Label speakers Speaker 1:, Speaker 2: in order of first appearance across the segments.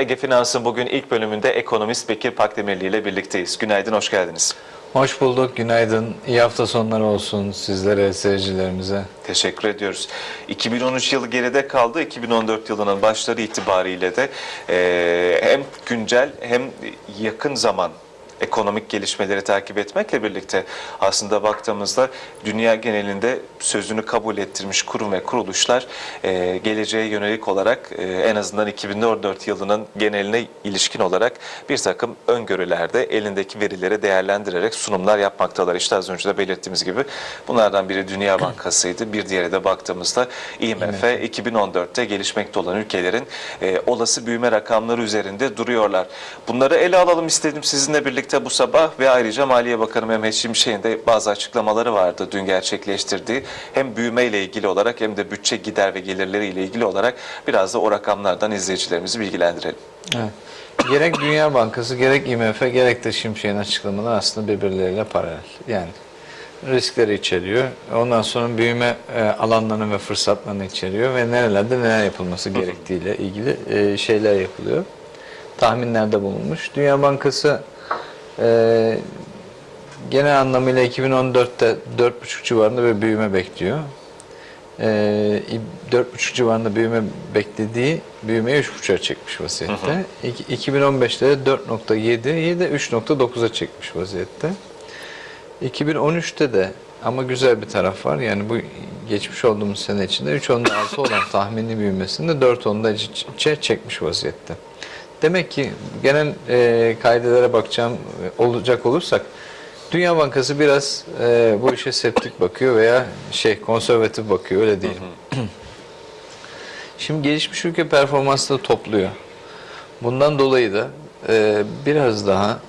Speaker 1: Ege Finans'ın bugün ilk bölümünde ekonomist Bekir Pakdemirli ile birlikteyiz. Günaydın, hoş geldiniz.
Speaker 2: Hoş bulduk, günaydın. İyi hafta sonları olsun sizlere, seyircilerimize.
Speaker 1: Teşekkür ediyoruz. 2013 yılı geride kaldı. 2014 yılının başları itibariyle de e, hem güncel hem yakın zaman ekonomik gelişmeleri takip etmekle birlikte aslında baktığımızda dünya genelinde sözünü kabul ettirmiş kurum ve kuruluşlar e, geleceğe yönelik olarak e, en azından 2014 yılının geneline ilişkin olarak bir takım öngörülerde elindeki verileri değerlendirerek sunumlar yapmaktalar. İşte az önce de belirttiğimiz gibi bunlardan biri Dünya Bankası'ydı. Bir diğeri de baktığımızda IMF 2014'te gelişmekte olan ülkelerin e, olası büyüme rakamları üzerinde duruyorlar. Bunları ele alalım istedim sizinle birlikte bu sabah ve ayrıca Maliye Bakanı Mehmet Şimşek'in de bazı açıklamaları vardı dün gerçekleştirdiği. Hem büyüme ile ilgili olarak hem de bütçe gider ve gelirleri ile ilgili olarak biraz da o rakamlardan izleyicilerimizi bilgilendirelim.
Speaker 2: Evet. Gerek Dünya Bankası, gerek IMF, gerek de Şimşek'in açıklamaları aslında birbirleriyle paralel. Yani riskleri içeriyor. Ondan sonra büyüme e, alanlarını ve fırsatlarını içeriyor ve nerelerde neler yapılması gerektiğiyle ilgili e, şeyler yapılıyor. Tahminlerde bulunmuş. Dünya Bankası e, genel anlamıyla 2014'te 4,5 civarında bir büyüme bekliyor. Ee, 4,5 civarında büyüme beklediği büyümeyi 3,5'a çekmiş vaziyette. İki- 2015'te de 4.7'yi de 3.9'a çekmiş vaziyette. 2013'te de ama güzel bir taraf var. Yani bu geçmiş olduğumuz sene içinde 3.6 olan tahmini büyümesini de 4.10'da iç- içe çekmiş vaziyette. Demek ki genel e, kaidelere bakacağım e, olacak olursak Dünya Bankası biraz e, bu işe septik bakıyor veya şey konservatif bakıyor öyle diyelim. Şimdi gelişmiş ülke performansını topluyor. Bundan dolayı da e, biraz daha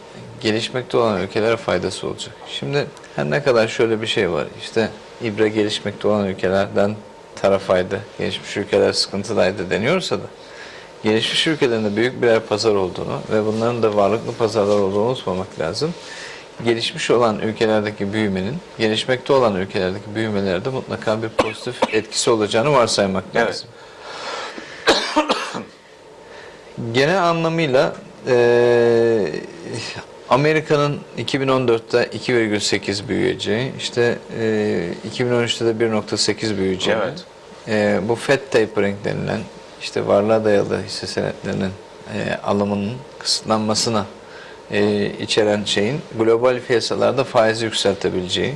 Speaker 2: gelişmekte olan ülkelere faydası olacak. Şimdi her ne kadar şöyle bir şey var. İşte ibre gelişmekte olan ülkelerden tarafaydı. Gelişmiş ülkeler sıkıntıdaydı deniyorsa da gelişmiş ülkelerin de büyük birer pazar olduğunu ve bunların da varlıklı pazarlar olduğunu unutmamak lazım. Gelişmiş olan ülkelerdeki büyümenin, gelişmekte olan ülkelerdeki büyümelerde mutlaka bir pozitif etkisi olacağını varsaymak
Speaker 1: Evet.
Speaker 2: lazım. Genel anlamıyla eee, Amerika'nın 2014'te 2,8 büyüyeceği, işte eee 2013'te de 1,8 büyüyeceği.
Speaker 1: Evet.
Speaker 2: Eee, bu Fed tapering denilen işte varlığa dayalı hisse senetlerinin eee, alımının kısıtlanmasına eee, içeren şeyin global piyasalarda faizi yükseltebileceği.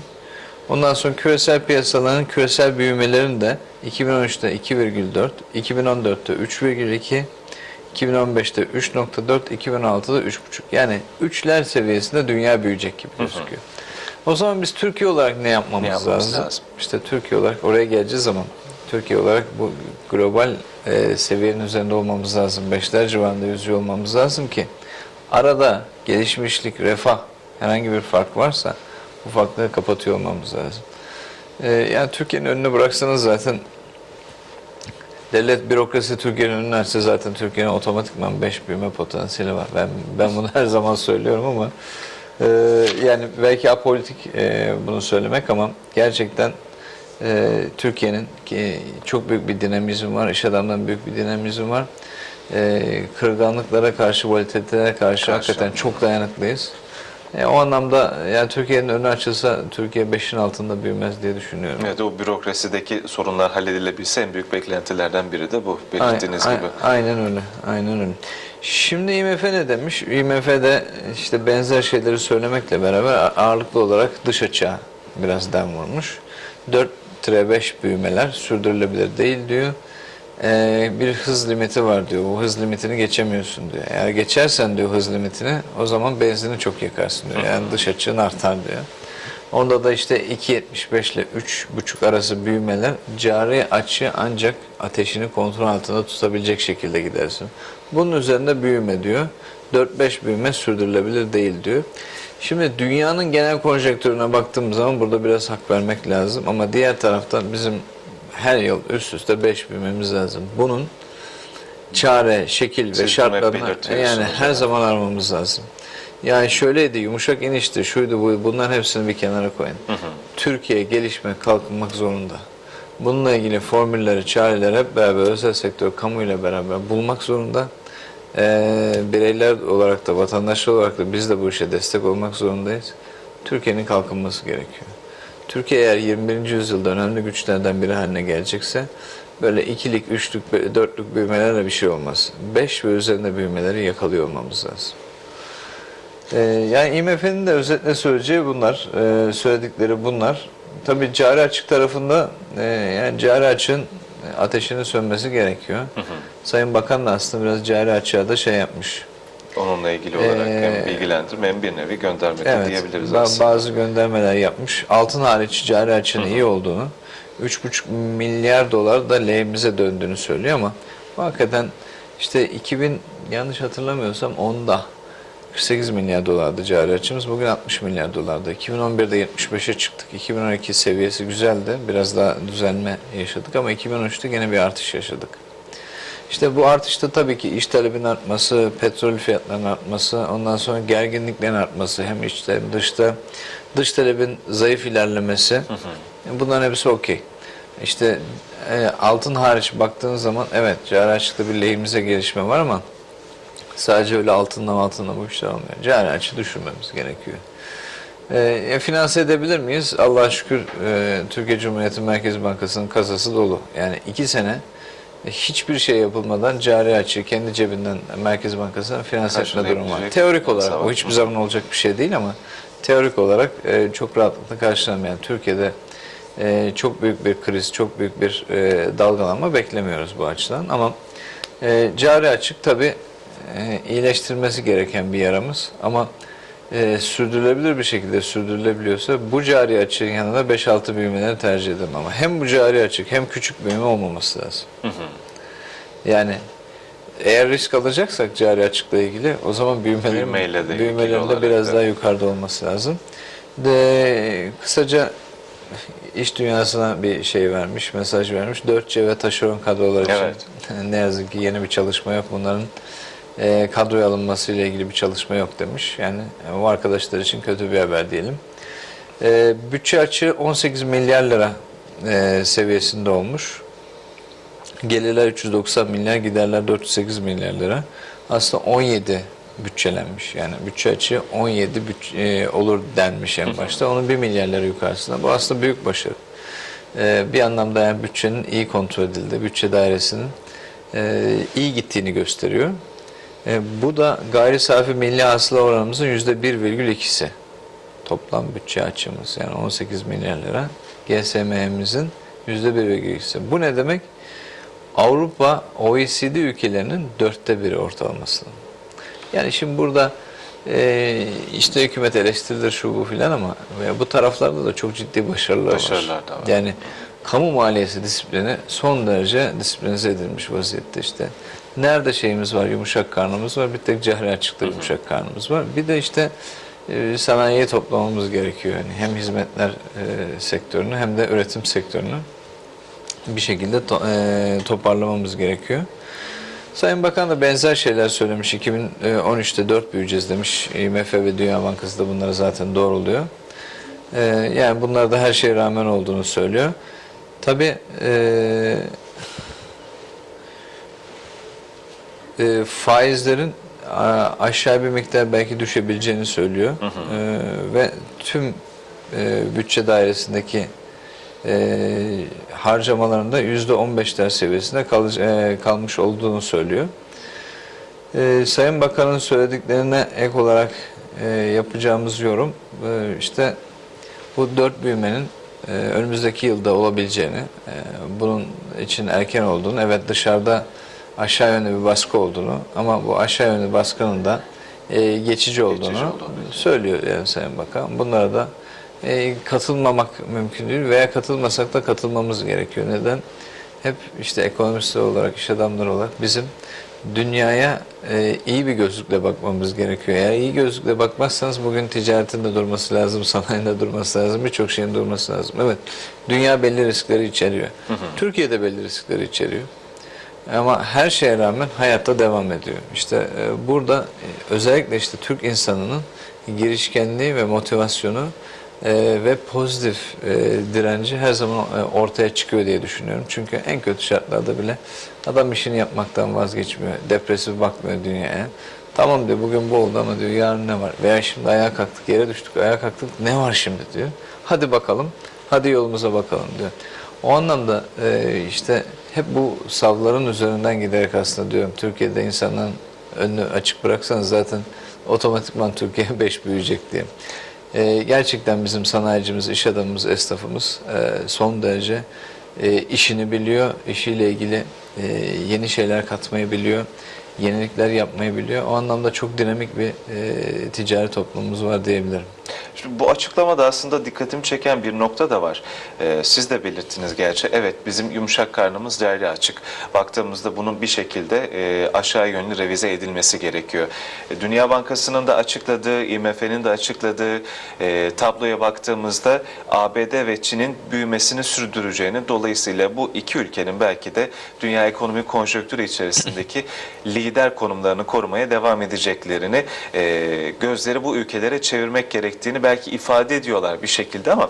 Speaker 2: Ondan sonra küresel piyasaların küresel büyümelerin de 2013'te 2,4, 2014'te 3,2, 2015'te 3.4, 2016'da 3.5. Yani üçler seviyesinde dünya büyüyecek gibi gözüküyor. O zaman biz Türkiye olarak ne yapmamız,
Speaker 1: Ne yapmamız
Speaker 2: lazım?
Speaker 1: lazım?
Speaker 2: İşte Türkiye olarak oraya geleceğiz zaman Türkiye olarak bu global e, seviyenin üzerinde olmamız lazım. Beşler civarında yüzüyor olmamız lazım ki arada gelişmişlik, refah herhangi bir fark varsa bu farkları kapatıyor olmamız lazım. E, yani Türkiye'nin önüne bıraksanız zaten devlet bürokrasi Türkiye'nin açsa zaten Türkiye'nin otomatikman 5 büyüme potansiyeli var. Ben ben bunu her zaman söylüyorum ama e, yani belki apolitik e, bunu söylemek ama gerçekten e, Türkiye'nin ki çok büyük bir dinamizm var, iş adamlarının büyük bir dinamizm var. E, kırılganlıklara karşı, volatilitelere karşı, hakikaten çok dayanıklıyız. E, o anlamda yani Türkiye'nin önü açılsa Türkiye 5'in altında büyümez diye düşünüyorum.
Speaker 1: Evet o bürokrasideki sorunlar halledilebilse en büyük beklentilerden biri de bu belirttiğiniz
Speaker 2: ay-
Speaker 1: gibi.
Speaker 2: Aynen öyle. Aynen öyle. Şimdi IMF ne demiş? IMF de işte benzer şeyleri söylemekle beraber ağırlıklı olarak dış açığa biraz dem vurmuş. 4 5 büyümeler sürdürülebilir değil diyor. Ee, bir hız limiti var diyor. Bu hız limitini geçemiyorsun diyor. Eğer geçersen diyor hız limitini o zaman benzini çok yakarsın diyor. Yani dış açığın artar diyor. Onda da işte 2.75 ile 3.5 arası büyümeler cari açı ancak ateşini kontrol altında tutabilecek şekilde gidersin. Bunun üzerinde büyüme diyor. 4-5 büyüme sürdürülebilir değil diyor. Şimdi dünyanın genel konjektürüne baktığımız zaman burada biraz hak vermek lazım ama diğer taraftan bizim her yıl üst üste 5 büyümemiz lazım. Bunun çare, şekil ve
Speaker 1: Siz
Speaker 2: şartlarını yani her zaman aramamız lazım. Yani şöyleydi, yumuşak inişti, şuydu bu, bunların hepsini bir kenara koyun. Türkiye gelişmek, kalkınmak zorunda. Bununla ilgili formülleri, çareleri hep beraber özel sektör, kamuyla beraber bulmak zorunda. Ee, bireyler olarak da vatandaşlar olarak da biz de bu işe destek olmak zorundayız. Türkiye'nin kalkınması gerekiyor. Türkiye eğer 21. yüzyılda önemli güçlerden biri haline gelecekse böyle ikilik, üçlük, dörtlük büyümelerle bir şey olmaz. Beş ve üzerinde büyümeleri yakalıyor olmamız lazım. Ee, yani IMF'nin de özetle söyleyeceği bunlar, ee, söyledikleri bunlar. Tabii cari açık tarafında e, yani cari açığın ateşinin sönmesi gerekiyor. Sayın Bakan da aslında biraz cari açığa da şey yapmış.
Speaker 1: Onunla ilgili olarak
Speaker 2: Ee,
Speaker 1: hem bilgilendirme hem bir nevi gönderme de
Speaker 2: Evet,
Speaker 1: diyebiliriz aslında.
Speaker 2: bazı göndermeler yapmış. Altın hariç cari açığın iyi olduğunu, 3,5 milyar dolar da lehimize döndüğünü söylüyor ama hakikaten işte 2000 yanlış hatırlamıyorsam 10'da 48 milyar dolardı cari açığımız. Bugün 60 milyar dolardı. 2011'de 75'e çıktık. 2012 seviyesi güzeldi. Biraz daha düzelme yaşadık ama 2013'te gene bir artış yaşadık. İşte bu artışta tabii ki iş talebinin artması, petrol fiyatlarının artması, ondan sonra gerginliklerin artması hem içte hem dışta, dış talebin zayıf ilerlemesi bunların hepsi okey. İşte e, altın hariç baktığınız zaman evet cari açıkta bir lehimize gelişme var ama sadece öyle altınla altınla bu işler olmuyor. Cari açı düşürmemiz gerekiyor. E, finanse edebilir miyiz? Allah'a şükür e, Türkiye Cumhuriyeti Merkez Bankası'nın kasası dolu. Yani iki sene e, hiçbir şey yapılmadan cari açığı kendi cebinden Merkez Bankası'na finanse etme durumu var. Teorik olarak o hiçbir zaman olacak bir şey değil ama teorik olarak e, çok rahatlıkla karşılanmayan Türkiye'de e, çok büyük bir kriz, çok büyük bir e, dalgalanma beklemiyoruz bu açıdan ama e, cari açık tabii e, iyileştirmesi gereken bir yaramız ama e, sürdürülebilir bir şekilde sürdürülebiliyorsa bu cari açığın yanında 5-6 büyümeleri tercih ederim ama hem bu cari açık hem küçük büyüme olmaması lazım. Yani eğer risk alacaksak cari açıkla ilgili o zaman büyümelerin,
Speaker 1: Büyümeyle de
Speaker 2: büyümelerin de biraz
Speaker 1: da.
Speaker 2: daha yukarıda olması lazım. De, kısaca iş dünyasına bir şey vermiş, mesaj vermiş. 4C ve taşeron kadrolar için
Speaker 1: Evet.
Speaker 2: ne yazık ki yeni bir çalışma yok. Bunların e, kadroya alınması ile ilgili bir çalışma yok demiş. Yani e, o arkadaşlar için kötü bir haber diyelim. E, bütçe açığı 18 milyar lira e, seviyesinde olmuş. Gelirler 390 milyar, giderler 408 milyar lira. Aslında 17 bütçelenmiş. Yani bütçe açığı 17 bütçe, e, olur denmiş en başta. Onun 1 milyar lira yukarısında. Bu aslında büyük başarı. E, bir anlamda yani bütçenin iyi kontrol edildi. Bütçe dairesinin e, iyi gittiğini gösteriyor. E, bu da gayri safi milli hasıla oranımızın %1,2'si. Toplam bütçe açığımız yani 18 milyar lira. GSM'mizin %1,2'si. Bu ne demek? Avrupa OECD ülkelerinin dörtte biri ortalamasının. Yani şimdi burada e, işte hükümet eleştirilir şu bu filan ama bu taraflarda da çok ciddi başarılar,
Speaker 1: Başarılar
Speaker 2: var.
Speaker 1: da var.
Speaker 2: Yani kamu maliyesi disiplini son derece disiplinize edilmiş vaziyette işte. Nerede şeyimiz var, yumuşak karnımız var, bir tek cehre açıkta yumuşak karnımız var. Bir de işte e, sanayiye toplamamız gerekiyor. Yani hem hizmetler e, sektörünü hem de üretim sektörünü bir şekilde to- e, toparlamamız gerekiyor. Sayın Bakan da benzer şeyler söylemiş. 2013'te 4 büyüyeceğiz demiş. IMF ve Dünya Bankası da bunları zaten doğruluyor. E, yani bunlar da her şeye rağmen olduğunu söylüyor. Tabii e, e, faizlerin a- aşağı bir miktar belki düşebileceğini söylüyor. E, ve tüm e, bütçe dairesindeki e, harcamalarında yüzde 15'ler seviyesinde kal- e, kalmış olduğunu söylüyor. E, Sayın Bakan'ın söylediklerine ek olarak e, yapacağımız yorum e, işte bu dört büyümenin e, önümüzdeki yılda olabileceğini, e, bunun için erken olduğunu, evet dışarıda aşağı yönlü bir baskı olduğunu ama bu aşağı yönlü baskının da e, geçici olduğunu
Speaker 1: olduğunu.
Speaker 2: söylüyor yani Sayın Bakan. Bunlara da e, katılmamak mümkün değil veya katılmasak da katılmamız gerekiyor. Neden? Hep işte ekonomistler olarak, iş adamları olarak bizim dünyaya e, iyi bir gözlükle bakmamız gerekiyor. Eğer iyi gözlükle bakmazsanız bugün ticaretin de durması lazım, sanayinin de durması lazım, birçok şeyin durması lazım. Evet, dünya belli riskleri içeriyor. Türkiye de belli riskleri içeriyor. Ama her şeye rağmen hayatta devam ediyor. İşte e, burada e, özellikle işte Türk insanının girişkenliği ve motivasyonu e, ve pozitif direnci her zaman ortaya çıkıyor diye düşünüyorum. Çünkü en kötü şartlarda bile adam işini yapmaktan vazgeçmiyor. Depresif bakmıyor dünyaya. Tamam diyor bugün bu oldu ama diyor yarın ne var? Veya şimdi ayağa kalktık yere düştük ayağa kalktık ne var şimdi diyor. Hadi bakalım hadi yolumuza bakalım diyor. O anlamda işte hep bu savların üzerinden giderek aslında diyorum Türkiye'de insanların önünü açık bıraksanız zaten otomatikman Türkiye 5 büyüyecek diye. E, gerçekten bizim sanayicimiz, iş adamımız, esnafımız e, son derece e, işini biliyor, işiyle ilgili e, yeni şeyler katmayı biliyor, yenilikler yapmayı biliyor. O anlamda çok dinamik bir e, ticari toplumumuz var diyebilirim.
Speaker 1: Şimdi bu açıklamada aslında dikkatimi çeken bir nokta da var. Ee, siz de belirttiniz gerçi. Evet bizim yumuşak karnımız değerli açık. Baktığımızda bunun bir şekilde e, aşağı yönlü revize edilmesi gerekiyor. E, Dünya Bankası'nın da açıkladığı, IMF'nin de açıkladığı e, tabloya baktığımızda ABD ve Çin'in büyümesini sürdüreceğini dolayısıyla bu iki ülkenin belki de dünya ekonomik konjonktürü içerisindeki lider konumlarını korumaya devam edeceklerini e, gözleri bu ülkelere çevirmek gerektiğini belki ifade ediyorlar bir şekilde ama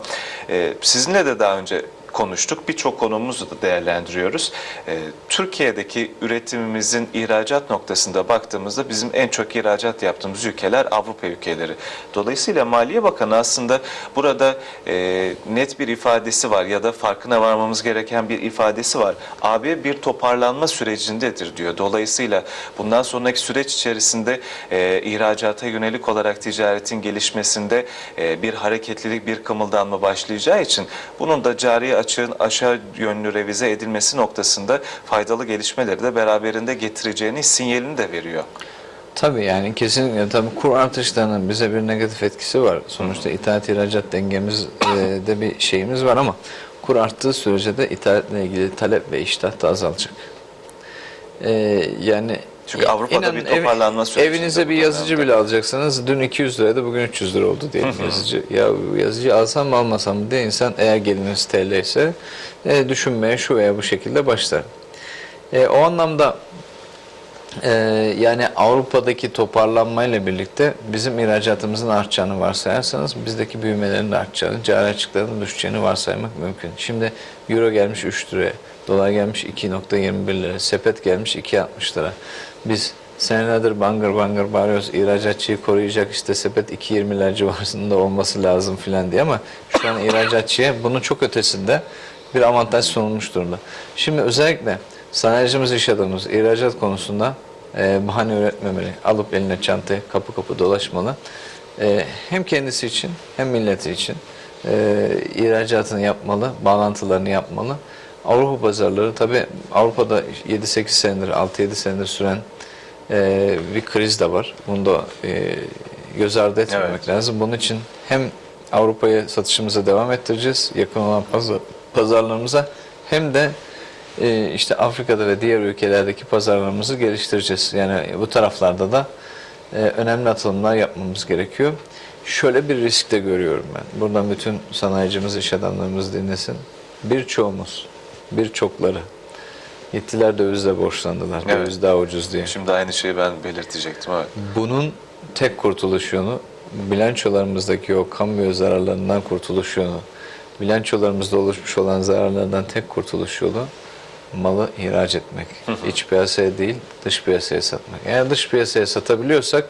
Speaker 1: e, sizinle de daha önce konuştuk. Birçok konumuzu da değerlendiriyoruz. E, Türkiye'deki üretimimizin ihracat noktasında baktığımızda bizim en çok ihracat yaptığımız ülkeler Avrupa ülkeleri. Dolayısıyla Maliye Bakanı aslında burada e, net bir ifadesi var ya da farkına varmamız gereken bir ifadesi var. AB bir toparlanma sürecindedir diyor. Dolayısıyla bundan sonraki süreç içerisinde e, ihracata yönelik olarak ticaretin gelişmesinde e, bir hareketlilik, bir kımıldanma başlayacağı için bunun da cari açığın aşağı yönlü revize edilmesi noktasında faydalı gelişmeleri de beraberinde getireceğini sinyalini de veriyor.
Speaker 2: Tabii yani kesinlikle tabii kur artışlarının bize bir negatif etkisi var. Sonuçta ithalat ihracat dengemizde bir şeyimiz var ama kur arttığı sürece de ithalatle ilgili talep ve iştah da azalacak. Ee, yani
Speaker 1: Çünkü Avrupa'da bir toparlanma sürecinde
Speaker 2: Evinize bir yazıcı bile alacaksanız dün 200 liraydı bugün 300 lira oldu diyelim yazıcı. Ya yazıcı alsam mı almasam mı diye insan eğer geliniz TL ise e, düşünmeye şu veya bu şekilde başlar. E, o anlamda ee, yani Avrupa'daki toparlanmayla birlikte bizim ihracatımızın artacağını varsayarsanız bizdeki büyümelerin de artacağını, cari açıkların düşeceğini varsaymak mümkün. Şimdi Euro gelmiş 3 liraya, dolar gelmiş 2.21 lira, sepet gelmiş 2.60 lira. Biz senelerdir bangır bangır bağırıyoruz, ihracatçıyı koruyacak işte sepet 2.20'ler civarında olması lazım filan diye ama şu an ihracatçıya bunun çok ötesinde bir avantaj sunulmuş durumda. Şimdi özellikle sanayicimiz, iş adamımız ihracat konusunda e, bahane üretmemeli. Alıp eline çantayı kapı kapı dolaşmalı. E, hem kendisi için hem milleti için e, ihracatını yapmalı, bağlantılarını yapmalı. Avrupa pazarları tabi Avrupa'da 7-8 senedir, 6-7 senedir süren e, bir kriz de var. Bunu da e, göz ardı etmemek
Speaker 1: Evet.
Speaker 2: lazım. Bunun için hem Avrupa'ya satışımıza devam ettireceğiz yakın olan pazar, pazarlarımıza hem de e, işte Afrika'da ve diğer ülkelerdeki pazarlarımızı geliştireceğiz. Yani bu taraflarda da e, önemli atılımlar yapmamız gerekiyor. Şöyle bir risk de görüyorum ben. Buradan bütün sanayicimiz, iş adamlarımız dinlesin. Birçoğumuz, birçokları gittiler dövizle borçlandılar.
Speaker 1: Evet.
Speaker 2: Döviz daha ucuz diye.
Speaker 1: Şimdi aynı şeyi ben belirtecektim. Evet.
Speaker 2: Bunun tek kurtuluş yolu bilançolarımızdaki o kamuoyu zararlarından kurtuluş yolu. Bilançolarımızda oluşmuş olan zararlardan tek kurtuluş yolu malı ihraç etmek. İç piyasaya değil dış piyasaya satmak. Eğer dış piyasaya satabiliyorsak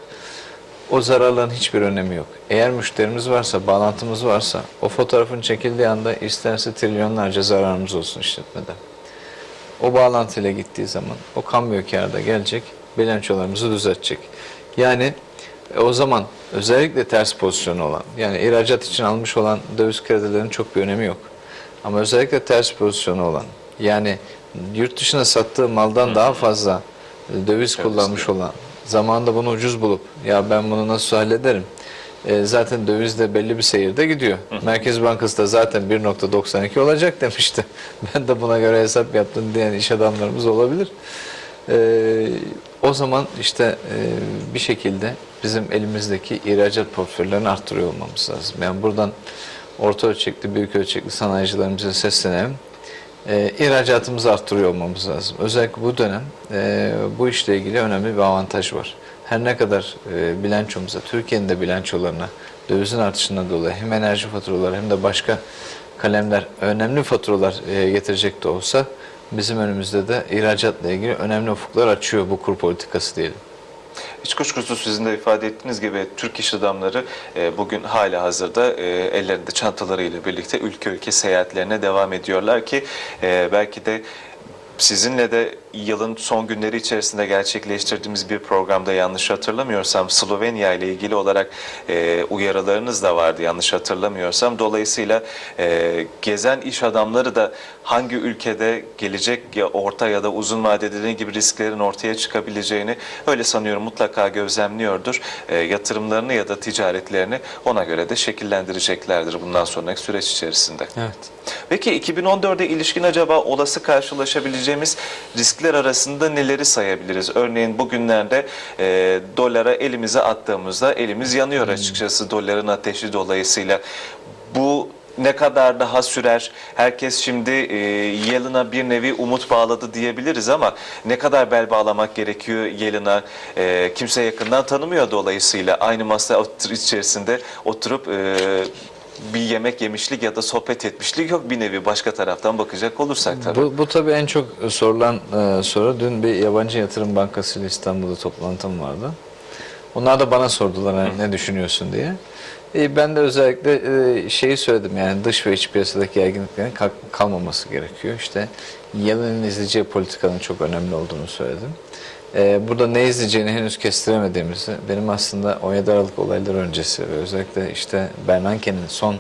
Speaker 2: o zararların hiçbir önemi yok. Eğer müşterimiz varsa, bağlantımız varsa o fotoğrafın çekildiği anda isterse trilyonlarca zararımız olsun işletmede. O bağlantıyla gittiği zaman o kamuoyu kârda gelecek, bilançolarımızı düzeltecek. Yani e, o zaman özellikle ters pozisyonu olan, yani ihracat için almış olan döviz kredilerinin çok bir önemi yok. Ama özellikle ters pozisyonu olan, yani yurt dışına sattığı maldan daha fazla e, döviz kullanmış olan, zamanında bunu ucuz bulup, ya ben bunu nasıl hallederim? E, zaten döviz de belli bir seyirde gidiyor. Merkez Bankası da zaten 1.92 olacak demişti. Ben de buna göre hesap yaptım diyen iş adamlarımız olabilir. E, o zaman işte e, bir şekilde bizim elimizdeki ihracat portföylerini arttırıyor olmamız lazım. Yani buradan orta ölçekli, büyük ölçekli sanayicilerimize seslenelim. E, ihracatımızı arttırıyor olmamız lazım. Özellikle bu dönem e, bu işle ilgili önemli bir avantaj var. Her ne kadar e, bilançomuza, Türkiye'nin de bilançolarına dövizin artışından dolayı hem enerji faturaları hem de başka kalemler önemli faturalar e, getirecek de olsa bizim önümüzde de ihracatla ilgili önemli ufuklar açıyor bu kur politikası diyelim.
Speaker 1: Hiç kuşkusuz sizin de ifade ettiğiniz gibi Türk iş adamları e, bugün hala hazırda e, ellerinde çantalarıyla birlikte ülke ülke seyahatlerine devam ediyorlar ki e, belki de sizinle de yılın son günleri içerisinde gerçekleştirdiğimiz bir programda yanlış hatırlamıyorsam Slovenya ile ilgili olarak e, uyarılarınız da vardı yanlış hatırlamıyorsam. Dolayısıyla e, gezen iş adamları da hangi ülkede gelecek ya orta ya da uzun vadede ne gibi risklerin ortaya çıkabileceğini öyle sanıyorum mutlaka gözlemliyordur. E, yatırımlarını ya da ticaretlerini ona göre de şekillendireceklerdir bundan sonraki süreç içerisinde.
Speaker 2: Evet.
Speaker 1: Peki 2014'e ilişkin acaba olası karşılaşabileceğimiz riskler arasında neleri sayabiliriz? Örneğin bugünlerde e, dolara elimize attığımızda elimiz yanıyor açıkçası doların ateşi dolayısıyla. Bu ne kadar daha sürer? Herkes şimdi e, Yellen'a bir nevi umut bağladı diyebiliriz ama ne kadar bel bağlamak gerekiyor Yellen'a? E, kimse yakından tanımıyor dolayısıyla aynı masa içerisinde oturup e, bir yemek yemişlik ya da sohbet etmişlik yok bir nevi başka taraftan bakacak olursak tabii.
Speaker 2: Bu, bu tabii en çok sorulan e, soru. Dün bir yabancı yatırım bankası ile İstanbul'da toplantım vardı. Onlar da bana sordular hani ne düşünüyorsun diye. E, ben de özellikle e, şeyi söyledim yani dış ve iç piyasadaki gerginliklerin kalk- kalmaması gerekiyor. İşte Yellen'in izleyeceği politikanın çok önemli olduğunu söyledim. E, burada ne izleyeceğini henüz kestiremediğimizi, benim aslında 17 Aralık olayları öncesi ve özellikle işte Bernanke'nin son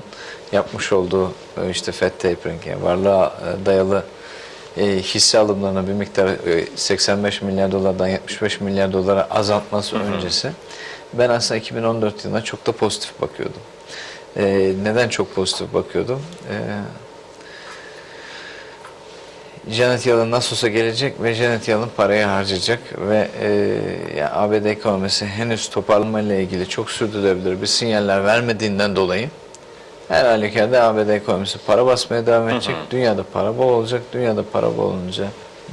Speaker 2: yapmış olduğu e, işte Fed tapering yani varlığa e, dayalı e, hisse alımlarına bir miktar e, 85 milyar dolardan 75 milyar dolara azaltması öncesi ben aslında 2014 yılına çok da pozitif bakıyordum. E, neden çok pozitif bakıyordum? E, Janet Yellen nasıl olsa gelecek ve Janet Yellen parayı harcayacak ve e, yani ABD ekonomisi henüz toparlanma ile ilgili çok sürdürülebilir bir sinyaller vermediğinden dolayı her halükarda ABD ekonomisi para basmaya devam edecek. Dünyada para bol olacak. Dünyada para bol olunca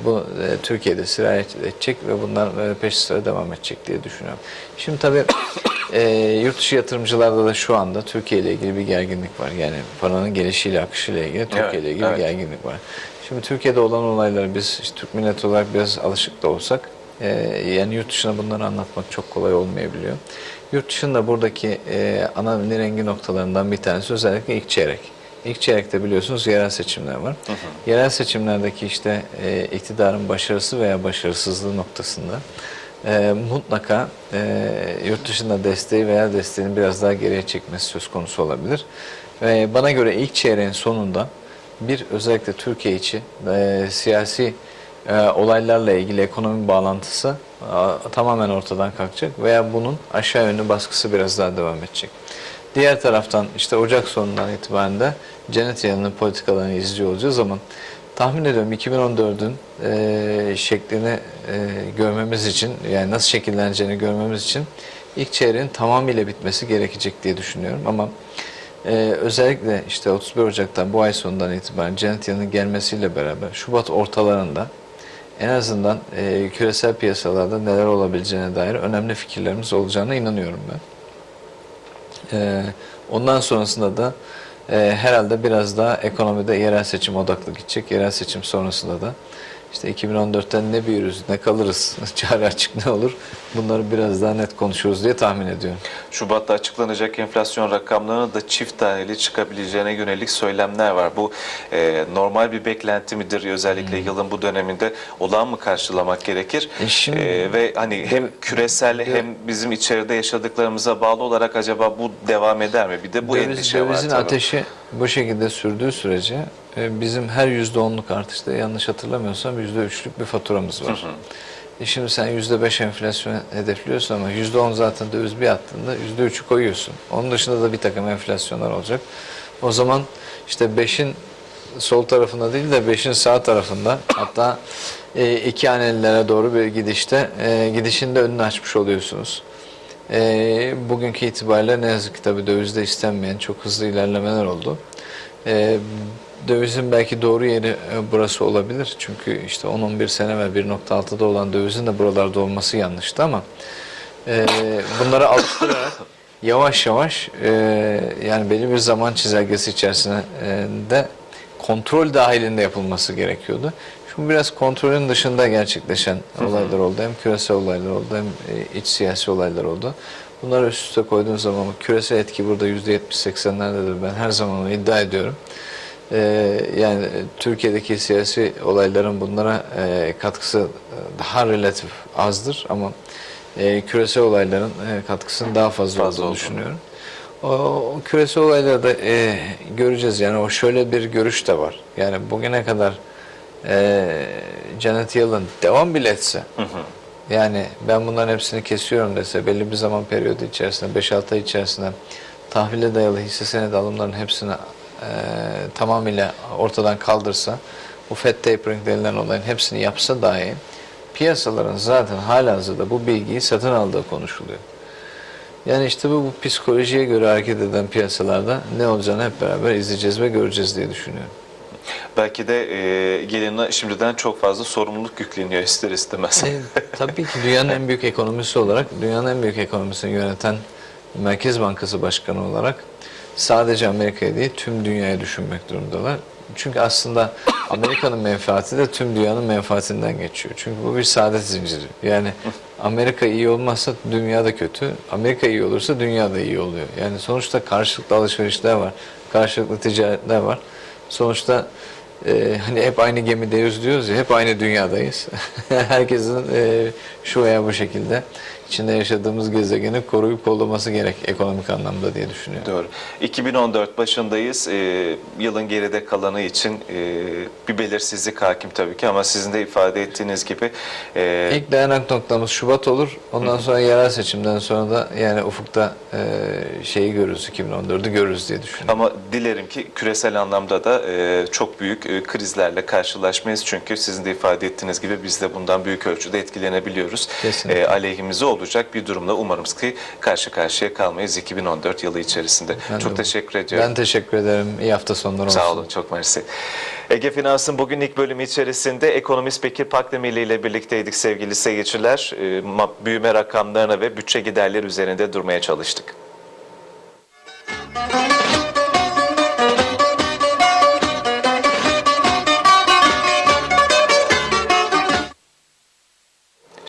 Speaker 2: bu e, Türkiye'de sirayet edecek ve bunlar e, peş sıra devam edecek diye düşünüyorum. Şimdi tabii e, yurt dışı yatırımcılarda da şu anda Türkiye ile ilgili bir gerginlik var. Yani paranın gelişiyle akışıyla ilgili Türkiye
Speaker 1: Evet,
Speaker 2: ile ilgili
Speaker 1: evet.
Speaker 2: bir gerginlik var. Şimdi Türkiye'de olan olayları biz işte Türk milleti olarak biraz alışık da olsak e, yani yurt dışına bunları anlatmak çok kolay olmayabiliyor. Yurt dışında buradaki e, ana rengi noktalarından bir tanesi özellikle ilk çeyrek. İlk çeyrekte biliyorsunuz yerel seçimler var. Yerel seçimlerdeki işte e, iktidarın başarısı veya başarısızlığı noktasında e, mutlaka e, yurt dışında desteği veya desteğini biraz daha geriye çekmesi söz konusu olabilir. Ve bana göre ilk çeyreğin sonunda bir özellikle Türkiye içi e, siyasi e, olaylarla ilgili ekonomi bağlantısı e, tamamen ortadan kalkacak veya bunun aşağı yönlü baskısı biraz daha devam edecek. Diğer taraftan işte Ocak sonundan itibaren de Janet Yellen'in politikalarını izliyor olacağız ama tahmin ediyorum 2014'ün e, şeklini e, görmemiz için yani nasıl şekilleneceğini görmemiz için ilk çeyreğin tamamıyla bitmesi gerekecek diye düşünüyorum ama ee, özellikle işte 31 Ocak'tan bu ay sonundan itibaren Janet Yellen'in gelmesiyle beraber Şubat ortalarında en azından e, küresel piyasalarda neler olabileceğine dair önemli fikirlerimiz olacağına inanıyorum ben. Ee, ondan sonrasında da e, herhalde biraz daha ekonomide yerel seçim odaklı gidecek. Yerel seçim sonrasında da işte 2014'ten ne büyürüz, ne kalırız, çare açık ne olur bunları biraz daha net konuşuruz diye tahmin ediyorum.
Speaker 1: Şubat'ta açıklanacak enflasyon rakamlarına da çift taneli çıkabileceğine yönelik söylemler var. Bu e, normal bir beklenti midir? Özellikle yılın bu döneminde olan mı karşılamak gerekir?
Speaker 2: E şimdi-
Speaker 1: E, ve hani hem küresel hem bizim içeride yaşadıklarımıza bağlı olarak acaba bu devam eder mi? Bir de bu
Speaker 2: Döviz-
Speaker 1: endişe var
Speaker 2: dövizin ateşi bu şekilde sürdüğü sürece e, bizim her yüzde onluk artışta yanlış hatırlamıyorsam yüzde üçlük bir faturamız var. E şimdi sen yüzde beş enflasyon hedefliyorsun ama yüzde on zaten döviz bir attığında yüzde üçü koyuyorsun. Onun dışında da bir takım enflasyonlar olacak. O zaman işte beşin sol tarafında değil de beşin sağ tarafında hatta e, iki hanelilere doğru bir gidişte e, gidişin de önünü açmış oluyorsunuz. E, bugünkü itibariyle ne yazık ki tabii dövizde istenmeyen çok hızlı ilerlemeler oldu. E, dövizin belki doğru yeri e, burası olabilir. Çünkü işte 10-11 sene ve 1.6'da olan dövizin de buralarda olması yanlıştı ama e, bunları alıştırarak yavaş yavaş e, yani belli bir zaman çizelgesi içerisinde e, de kontrol dahilinde yapılması gerekiyordu. Şimdi biraz kontrolün dışında gerçekleşen olaylar oldu. Hem küresel olaylar oldu hem e, iç siyasi olaylar oldu. Bunları üst üste koyduğun zaman küresel etki burada %70-80'lerdedir. Ben her zaman onu iddia ediyorum. Ee, yani Türkiye'deki siyasi olayların bunlara e, katkısı e, daha relatif azdır ama e, küresel olayların e, katkısının daha fazla,
Speaker 1: Fazla
Speaker 2: olduğunu
Speaker 1: olduğunu.
Speaker 2: düşünüyorum. O, o küresel olaylarda e, göreceğiz yani o şöyle bir görüş de var. Yani bugüne kadar e, Janet Yellen devam bile etse yani ben bunların hepsini kesiyorum dese belli bir zaman periyodu içerisinde 5-6 ay içerisinde tahvile dayalı hisse senedi alımlarının hepsini e, tamamıyla ortadan kaldırsa bu Fed tapering denilen olayın hepsini yapsa dahi piyasaların zaten halihazırda bu bilgiyi satın aldığı konuşuluyor. Yani işte bu, bu psikolojiye göre hareket eden piyasalarda ne olacağını hep beraber izleyeceğiz ve göreceğiz diye düşünüyorum.
Speaker 1: Belki de e, gelene şimdiden çok fazla sorumluluk yükleniyor ister istemez.
Speaker 2: E, tabii ki dünyanın en büyük ekonomisi olarak, dünyanın en büyük ekonomisini yöneten Merkez Bankası Başkanı olarak sadece Amerika'ya değil tüm dünyaya düşünmek durumundalar. Çünkü aslında Amerika'nın menfaati de tüm dünyanın menfaatinden geçiyor. Çünkü bu bir saadet zinciri. Yani Amerika iyi olmazsa dünya da kötü. Amerika iyi olursa dünya da iyi oluyor. Yani sonuçta karşılıklı alışverişler var. Karşılıklı ticaretler var. Sonuçta e, hani hep aynı gemideyiz diyoruz ya, hep aynı dünyadayız. Herkesin e, şu veya bu şekilde içinde yaşadığımız gezegeni koruyup kollaması gerek ekonomik anlamda diye düşünüyorum.
Speaker 1: Doğru. 2014 başındayız. Ee, yılın geride kalanı için e, bir belirsizlik hakim tabii ki ama sizin de ifade ettiğiniz gibi e,
Speaker 2: İlk dayanak noktamız Şubat olur. Ondan sonra yerel seçimden sonra da yani ufukta e, şeyi görürüz, 2014'ü görürüz diye düşünüyorum.
Speaker 1: ama dilerim ki küresel anlamda da e, çok büyük e, krizlerle karşılaşmayız. Çünkü sizin de ifade ettiğiniz gibi biz de bundan büyük ölçüde etkilenebiliyoruz.
Speaker 2: Kesinlikle.
Speaker 1: E, aleyhimize olacak bir durumda umarım ki karşı karşıya kalmayız 2014 yılı içerisinde.
Speaker 2: Ben
Speaker 1: çok
Speaker 2: de-
Speaker 1: teşekkür ediyorum.
Speaker 2: Ben teşekkür ederim. İyi hafta sonları olsun.
Speaker 1: Sağ olun, çok mersi. Ege Finans'ın bugün ilk bölümü içerisinde ekonomist Bekir Pakdemir ile birlikteydik sevgili seyirciler. Ee, Büyüme rakamlarına ve bütçe giderleri üzerinde durmaya çalıştık.